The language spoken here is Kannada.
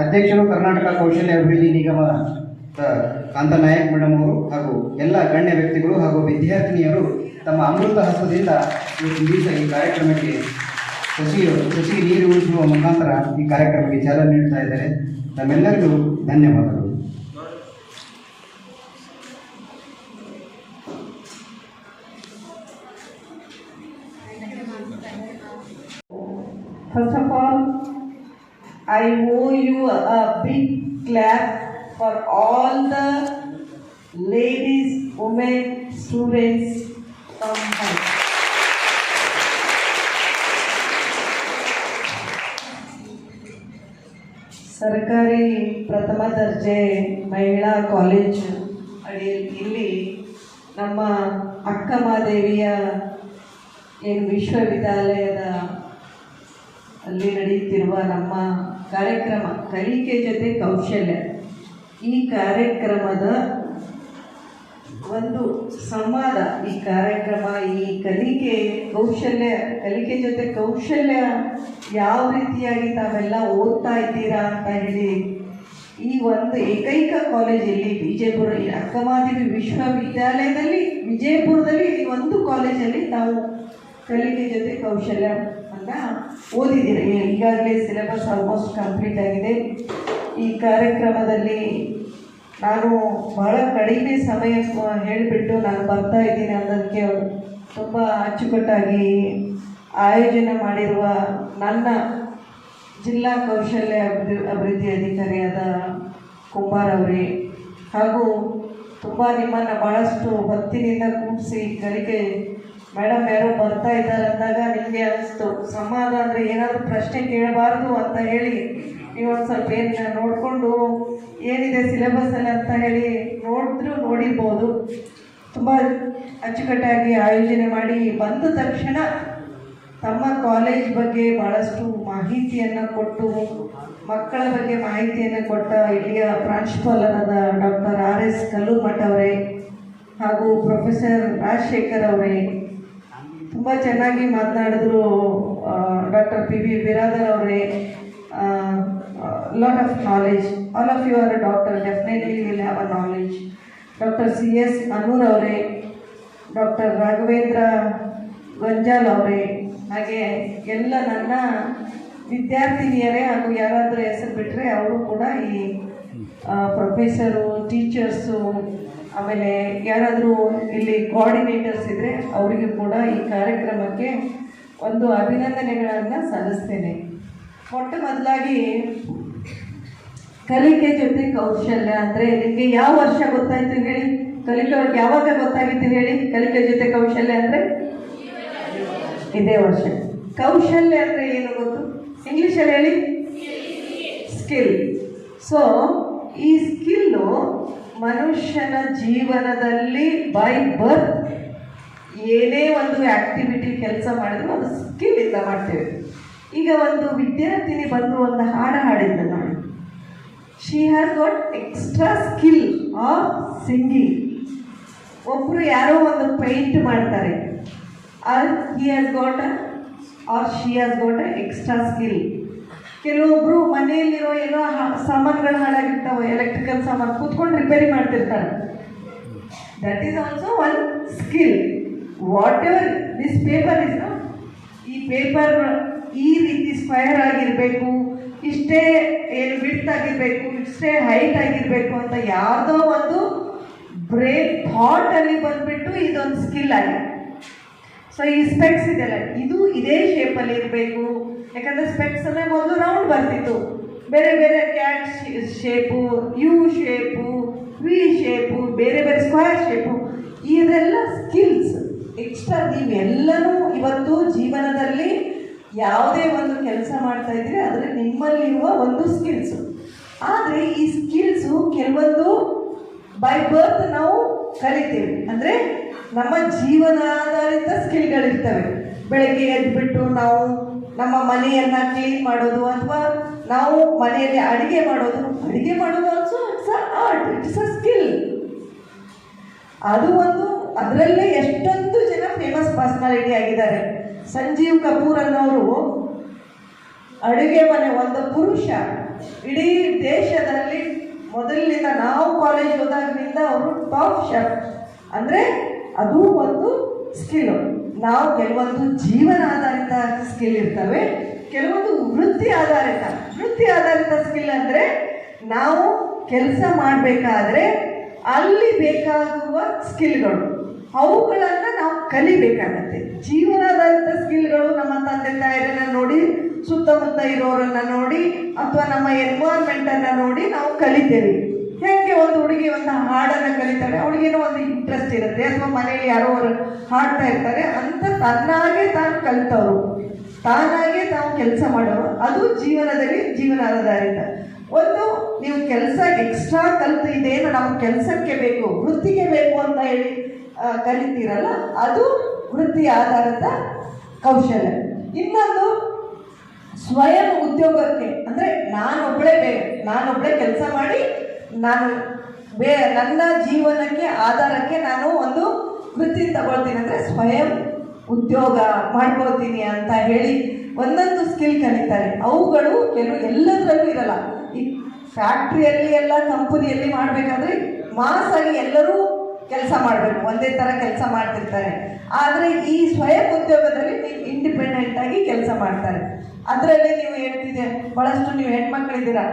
ಅಧ್ಯಕ್ಷರು ಕರ್ನಾಟಕ ಕೌಶಲ್ಯ ಅಭಿವೃದ್ಧಿ ನಿಗಮ ಕಾಂತ ನಾಯಕ್ ಮೇಡಮ್ ಅವರು ಹಾಗೂ ಎಲ್ಲ ಗಣ್ಯ ವ್ಯಕ್ತಿಗಳು ಹಾಗೂ ವಿದ್ಯಾರ್ಥಿನಿಯರು ತಮ್ಮ ಅಮೃತ ಹಸ್ತದಿಂದ ಇವತ್ತು ದಿವಸ ಈ ಕಾರ್ಯಕ್ರಮಕ್ಕೆ ಸಸಿ ಸಸಿ ನೀರು ಉಳಿಸುವ ಮುಖಾಂತರ ಈ ಕಾರ್ಯಕ್ರಮಕ್ಕೆ ಚಾಲನೆ ನೀಡ್ತಾ ಇದ್ದಾರೆ. ತಮ್ಮೆಲ್ಲರಿಗೂ ಧನ್ಯವಾದಗಳು. First of all, I owe you a big clap for all the ladies, women, students from high. ಸರ್ಕಾರಿ ಪ್ರಥಮ ದರ್ಜೆ ಮಹಿಳಾ ಕಾಲೇಜ್ ಅಡಿಯಲ್ಲಿ ಇಲ್ಲಿ ನಮ್ಮ ಅಕ್ಕ ಮಾದೇವಿಯ ಏನು ವಿಶ್ವವಿದ್ಯಾಲಯದ ಅಲ್ಲಿ ನಡೆಯುತ್ತಿರುವ ನಮ್ಮ ಕಾರ್ಯಕ್ರಮ, ಕಲಿಕೆ ಜೊತೆ ಕೌಶಲ್ಯ. ಈ ಕಾರ್ಯಕ್ರಮದ ಒಂದು ಸಂವಾದ, ಈ ಕಾರ್ಯಕ್ರಮ, ಈ ಕಲಿಕೆ ಕೌಶಲ್ಯ, ಕಲಿಕೆ ಜೊತೆ ಕೌಶಲ್ಯ ಯಾವ ರೀತಿಯಾಗಿ ತಾವೆಲ್ಲ ಓದ್ತಾ ಇದ್ದೀರಾ ಅಂತ ಹೇಳಿ, ಈ ಒಂದು ಏಕೈಕ ಕಾಲೇಜ್ ಇಲ್ಲಿ ವಿಜಯಪುರ ಅಕ್ಕಮಾದೇವಿ ವಿಶ್ವವಿದ್ಯಾಲಯದಲ್ಲಿ, ವಿಜಯಪುರದಲ್ಲಿ ಈ ಒಂದು ಕಾಲೇಜಲ್ಲಿ ನಾವು ಕಲಿಕೆ ಜೊತೆ ಕೌಶಲ್ಯ ಅಂತ ಓದಿದ್ದೀರಿ ಈಗಾಗಲೇ ಸಿಲೆಬಸ್ ಆಲ್ಮೋಸ್ಟ್ ಕಂಪ್ಲೀಟ್ ಆಗಿದೆ. ಈ ಕಾರ್ಯಕ್ರಮದಲ್ಲಿ ನಾನು ಬಹಳ ಕಡಿಮೆ ಸಮಯ ಹೇಳಿಬಿಟ್ಟು ನಾನು ಬರ್ತಾ ಇದ್ದೀನಿ ಅನ್ನೋದಕ್ಕೆ ತುಂಬ ಅಚ್ಚುಕಟ್ಟಾಗಿ ಆಯೋಜನೆ ಮಾಡಿರುವ ನನ್ನ ಜಿಲ್ಲಾ ಕೌಶಲ್ಯ ಅಭಿ ಅಭಿವೃದ್ಧಿ ಅಧಿಕಾರಿಯಾದ ಕುಮಾರ್ ಅವರೇ ಹಾಗೂ ತುಂಬ ನಿಮ್ಮನ್ನು ಭಾಳಷ್ಟು ಹೊತ್ತಿನಿಂದ ಕೂಡಿಸಿ ಕಲಿಕೆ ಮೇಡಮ್, ಯಾರೋ ಬರ್ತಾ ಇದ್ದಾರೆ ಅಂದಾಗ ನಿಮಗೆ ಅನಿಸ್ತು. ಸಂವಾದ ಅಂದರೆ ಏನಾದರೂ ಪ್ರಶ್ನೆ ಕೇಳಬಾರ್ದು ಅಂತ ಹೇಳಿ ನೀವು ಒಂದು ಸ್ವಲ್ಪ ಏನು ನೋಡಿಕೊಂಡು ಏನಿದೆ ಸಿಲೆಬಸ್ಸಲ್ಲಿ ಅಂತ ಹೇಳಿ ನೋಡಿದ್ರೂ ನೋಡಿರ್ಬೋದು. ತುಂಬ ಅಚ್ಚುಕಟ್ಟಾಗಿ ಆಯೋಜನೆ ಮಾಡಿ ಬಂದ ತಕ್ಷಣ ತಮ್ಮ ಕಾಲೇಜ್ ಬಗ್ಗೆ ಭಾಳಷ್ಟು ಮಾಹಿತಿಯನ್ನು ಕೊಟ್ಟು, ಮಕ್ಕಳ ಬಗ್ಗೆ ಮಾಹಿತಿಯನ್ನು ಕೊಟ್ಟ ಇಲ್ಲಿಯ ಪ್ರಾಂಶುಪಾಲರಾದ ಡಾಕ್ಟರ್ ಆರ್ ಎಸ್ ಕಲ್ಲುಮಠ ಅವರೇ ಹಾಗೂ ಪ್ರೊಫೆಸರ್ ರಾಜಶೇಖರ್ ಅವರೇ ತುಂಬ ಚೆನ್ನಾಗಿ ಮಾತನಾಡಿದ್ರು ಡಾಕ್ಟರ್ ಪಿ ವಿ ಬಿರಾದರ್ ಅವರೇ. Lot of knowledge all of you are doctor definitely will have a knowledge doctor C S Anoor ಅವರೇ ಡಾಕ್ಟರ್ ರಾಘವೇಂದ್ರ ಗಂಜಾಲ್ ಅವರೇ. ಹಾಗೆ ಎಲ್ಲ ನನ್ನ ವಿದ್ಯಾರ್ಥಿನಿಯರೇ ಹಾಗೂ ಯಾರಾದರೂ ಹೆಸರು ಬಿಟ್ಟರೆ ಅವರು ಕೂಡ ಈ ಪ್ರೊಫೆಸರು ಟೀಚರ್ಸು ಆಮೇಲೆ ಯಾರಾದರೂ ಇಲ್ಲಿ ಕೋಆರ್ಡಿನೇಟರ್ಸ್ ಇದ್ದರೆ ಅವರಿಗೂ ಕೂಡ ಈ ಕಾರ್ಯಕ್ರಮಕ್ಕೆ ಒಂದು ಅಭಿನಂದನೆಗಳನ್ನು ಸಲ್ಲಿಸ್ತೇನೆ. ಮೊಟ್ಟ ಮೊದಲಾಗಿ ಕಲಿಕೆ ಜೊತೆ ಕೌಶಲ್ಯ ಅಂದರೆ ನಿಮಗೆ ಯಾವ ವರ್ಷ ಗೊತ್ತಾಯ್ತು ಹೇಳಿ? ಕಲಿಕೆ ಅವ್ರಿಗೆ ಯಾವಾಗ ಗೊತ್ತಾಗಿತ್ತು ಹೇಳಿ? ಕಲಿಕೆ ಜೊತೆ ಕೌಶಲ್ಯ ಅಂದರೆ ಇದೇ ವರ್ಷ. ಕೌಶಲ್ಯ ಅಂದರೆ ಏನು ಗೊತ್ತು? ಇಂಗ್ಲೀಷಲ್ಲಿ ಹೇಳಿ? ಸ್ಕಿಲ್ ಸೊ ಈ ಸ್ಕಿಲ್ಲು ಮನುಷ್ಯನ ಜೀವನದಲ್ಲಿ ಬೈ ಬರ್ತ್ ಏನೇ ಒಂದು ಆ್ಯಕ್ಟಿವಿಟಿ ಕೆಲಸ ಮಾಡಿದ್ರು ಅದು ಇಂದ ಮಾಡ್ತೇವೆ. ಈಗ ಒಂದು ವಿದ್ಯಾರ್ಥಿನಿ ಬಂದು ಒಂದು ಹಾಡು ಹಾಡಿದ್ದ ನೋಡಿ. She has got extra skill of singing ಒಬ್ಬರು ಯಾರೋ ಒಂದು ಪೇಂಟ್ ಮಾಡ್ತಾರೆ. Or he has got or she has got extra skill ಕೆಲವೊಬ್ಬರು ಮನೆಯಲ್ಲಿರೋ ಏನೋ ಸಾಮಾನುಗಳು ಹಾಳಾಗಿರ್ತಾವೆ ಎಲೆಕ್ಟ್ರಿಕಲ್ ಸಾಮಾನು ಕೂತ್ಕೊಂಡು ರಿಪೇರಿ ಮಾಡ್ತಿರ್ತಾರೆ. That is also one skill whatever this paper is ಈ ಪೇಪರ್ ಈ ರೀತಿ ಸ್ಕ್ವಯರ್ ಆಗಿರಬೇಕು, ಇಷ್ಟೇ ಏನು ಬಿಡ್ತ್ ಆಗಿರಬೇಕು, ಇಷ್ಟೇ ಹೈಟ್ ಆಗಿರಬೇಕು ಅಂತ ಯಾವುದೋ ಒಂದು ಬ್ರೇಕ್ ಥಾಟಲ್ಲಿ ಬಂದುಬಿಟ್ಟು ಇದೊಂದು ಸ್ಕಿಲ್ ಆಗಿದೆ. ಸೊ ಈ ಸ್ಪೆಕ್ಸ್ ಇದೆಯಲ್ಲ ಇದು ಇದೇ ಶೇಪಲ್ಲಿ ಇರಬೇಕು. ಯಾಕಂದರೆ ಸ್ಪೆಕ್ಸ್ ಅಂದರೆ ಮೊದಲು ರೌಂಡ್ ಬರ್ತಿತ್ತು. ಬೇರೆ ಬೇರೆ cat shape U shape V shape ಬೇರೆ ಬೇರೆ ಸ್ಕ್ವೇರ್ ಶೇಪು ಇದೆಲ್ಲ ಸ್ಕಿಲ್ಸ್ ಎಕ್ಸ್ಟ್ರಾ ನೀವೆಲ್ಲನೂ ಇವತ್ತು ಜೀವನದಲ್ಲಿ ಯಾವುದೇ ಒಂದು ಕೆಲಸ ಮಾಡ್ತಾ ಇದ್ರೆ ಅದರಲ್ಲಿ ನಿಮ್ಮಲ್ಲಿರುವ ಒಂದು ಸ್ಕಿಲ್ಸು ಆದರೆ ಈ ಸ್ಕಿಲ್ಸು ಕೆಲವೊಂದು ಬೈ ಬರ್ತ್ ನಾವು ಕಲಿತೀವಿ. ಅಂದರೆ ನಮ್ಮ ಜೀವನಾಧಾರಿತ ಸ್ಕಿಲ್ಗಳಿರ್ತವೆ. ಬೆಳಗ್ಗೆ ಎದ್ಬಿಟ್ಟು ನಾವು ನಮ್ಮ ಮನೆಯನ್ನು ಕ್ಲೀನ್ ಮಾಡೋದು ಅಥವಾ ನಾವು ಮನೆಯಲ್ಲಿ ಅಡುಗೆ ಮಾಡೋದು ಅಡುಗೆ ಮಾಡೋದು also it's a art it's a skill ಅದು ಒಂದು ಅದರಲ್ಲೇ ಎಷ್ಟೊಂದು ಜನ ಫೇಮಸ್ ಪರ್ಸ್ನಾಲಿಟಿ ಆಗಿದ್ದಾರೆ. ಸಂಜೀವ್ ಕಪೂರ್ ಅನ್ನೋರು ಅಡುಗೆ ಮನೆ ಒಂದು ಪುರುಷ. ಇಡೀ ದೇಶದಲ್ಲಿ ಮೊದಲಿನಿಂದ ನಾವು ಕಾಲೇಜ್ ಹೋದಾಗಿನಿಂದ ಅವರು ಟಾಪ್ ಶೆಫ್ ಅಂದರೆ ಅದು ಒಂದು ಸ್ಕಿಲ್ ನಾವು ಕೆಲವೊಂದು ಜೀವನ ಆಧಾರಿತ ಸ್ಕಿಲ್ ಇರ್ತವೆ, ಕೆಲವೊಂದು ವೃತ್ತಿ ಆಧಾರಿತ. ವೃತ್ತಿ ಆಧಾರಿತ ಸ್ಕಿಲ್ ಅಂದರೆ ನಾವು ಕೆಲಸ ಮಾಡಬೇಕಾದ್ರೆ ಅಲ್ಲಿ ಬೇಕಾಗುವ ಸ್ಕಿಲ್ಗಳು ಅವುಗಳನ್ನು ನಾವು ಕಲಿಬೇಕಾಗತ್ತೆ. ಜೀವನಾಧಾರಿತ ಸ್ಕಿಲ್ಗಳು ನಮ್ಮ ತಂದೆ ತಾಯಿರನ್ನ ನೋಡಿ, ಸುತ್ತಮುತ್ತ ಇರೋರನ್ನ ನೋಡಿ, ಅಥವಾ ನಮ್ಮ ಎನ್ವೈರ್ಮೆಂಟನ್ನು ನೋಡಿ ನಾವು ಕಲಿತೇವೆ. ಒಂದು ಹುಡುಗಿ ಒಂದು ಹಾಡನ್ನು ಕಲಿತಾಳೆ. ಅವಳಿಗೇನೋ ಒಂದು ಇಂಟ್ರೆಸ್ಟ್ ಇರುತ್ತೆ. ಅಥವಾ ಮನೆಯಲ್ಲಿ ಯಾರೋ ಅವರು ಹಾಡ್ತಾ ಇರ್ತಾರೆ. ಅಂತ ತನ್ನಾಗೆ ತಾನು ಕಲಿತವರು. ತಾನಾಗೆ ತಾವು ಕೆಲಸ ಮಾಡೋರು. ಅದು ಜೀವನದಲ್ಲಿ ಜೀವನ ಆಧಾರಿತ ಒಂದು ನೀವು ಕೆಲಸ ಎಕ್ಸ್ಟ್ರಾ ಕಲಿತು ಇದೇನು ನಮ್ಮ ಕೆಲಸಕ್ಕೆ ಬೇಕು, ವೃತ್ತಿಗೆ ಬೇಕು ಅಂತ ಹೇಳಿ ಕಲಿತೀರಲ್ಲ ಅದು ವೃತ್ತಿ ಆಧಾರಿತ ಕೌಶಲ್ಯ. ಇನ್ನೊಂದು ಸ್ವಯಂ ಉದ್ಯೋಗಕ್ಕೆ, ಅಂದರೆ ನಾನೊಬ್ಬಳೇ ಬೇ ನಾನೊಬ್ಬಳೇ ಕೆಲಸ ಮಾಡಿ ನಾನು ಬೇ, ನನ್ನ ಜೀವನಕ್ಕೆ, ಆಧಾರಕ್ಕೆ ನಾನು ಒಂದು ವೃತ್ತಿ ತಗೊಳ್ತೀನಿ ಅಂದರೆ ಸ್ವಯಂ ಉದ್ಯೋಗ ಮಾಡ್ಕೊಳ್ತೀನಿ ಅಂತ ಹೇಳಿ ಒಂದೊಂದು ಸ್ಕಿಲ್ ಕಲಿತಾರೆ. ಅವುಗಳು ಕೆಲವು ಎಲ್ಲದರಲ್ಲೂ ಇರಲ್ಲ. ಈ ಫ್ಯಾಕ್ಟ್ರಿಯಲ್ಲಿ ಎಲ್ಲ, ಕಂಪನಿಯಲ್ಲಿ ಮಾಡಬೇಕಾದ್ರೆ ಮಾಸಾಗಿ ಎಲ್ಲರೂ ಕೆಲಸ ಮಾಡಬೇಕು. ಒಂದೇ ಥರ ಕೆಲಸ ಮಾಡ್ತಿರ್ತಾರೆ. ಆದರೆ ಈ ಸ್ವಯಂ ಉದ್ಯೋಗದಲ್ಲಿ ನೀವು ಇಂಡಿಪೆಂಡೆಂಟಾಗಿ ಕೆಲಸ ಮಾಡ್ತಾರೆ. ಅದರಲ್ಲಿ ನೀವು ಹೇಳ್ತಿದ್ದೆ ಭಾಳಷ್ಟು ನೀವು ಹೆಣ್ಮಕ್ಳಿದ್ದೀರಾ?